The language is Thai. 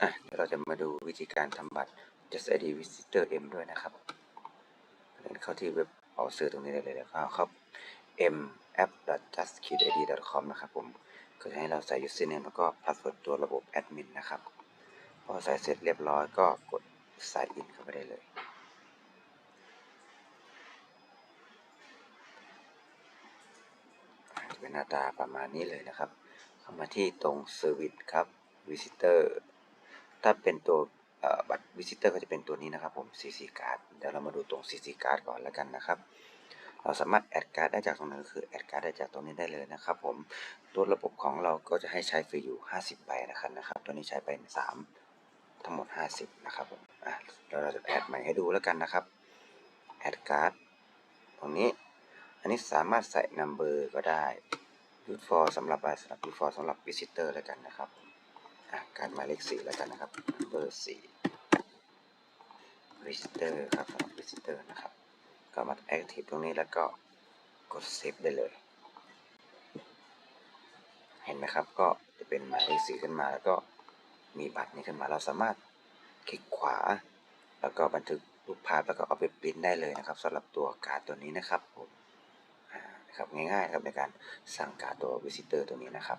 อะเราจะมาดูวิธีการทำบัตร Just ID Visitor M ด้วยนะครับ เข้าที่เว็บเอาซื้อตรงนี้ได้เลยแล้วก็เข้า m app just id com นะครับผมก็จะให้เราใส่ username แล้วก็ password ตัวระบบแอดมินนะครับ พอใส่เสร็จเรียบร้อยก็กด sign in เข้าไปได้เลยเป็นหน้าตาประมาณนี้เลยนะครับ เข้ามาที่ตรง Service ครับ Visitor ถ้าเป็นตัวบัตร Visitor ก็จะเป็นตัวนี้นะครับผม CC Card เดี๋ยวเรามาดูตรง CC Card ก่อนแล้วกันนะครับ เราสามารถแอดการ์ดได้จากตรงนั้นก็คือแอดการ์ดได้จากตรงนี้ได้เลยนะครับผม ตัวระบบของเราก็จะให้ใช้ฟรีอยู่ 50ใบนะครับนะครับ ตัวนี้ใช้ไป 3 ทั้งหมด 50 นะครับผม อะเราจะแอดใหม่ให้ดูแล้วกันนะครับ แอดการ์ดตรงนี้ อันนี้สามารถใส่ number ก็ได้ use for สำหรับสำหรับ use for สำหรับ visitor แล้วกันนะครับอะ การหมายเลข4แล้วกันนะครับ number 4 visitor ครับรับ visitor นะครับก็มา active ตรงนี้แล้วก็กด save ได้เลย เห็นไหมครับก็จะเป็นหมายเลข4ขึ้นมาแล้วก็มีบัตรนี้ขึ้นมาเราสามารถคลิกขวา แล้วก็บันทึกรูปภาพแล้วก็เอาไปปริ้นได้เลยนะครับสำหรับตัวการ์ดตัวนี้นะครับผมนะครับง่ายๆครับในการสร้างการ์ดตัว visitor ตัวนี้นะครับ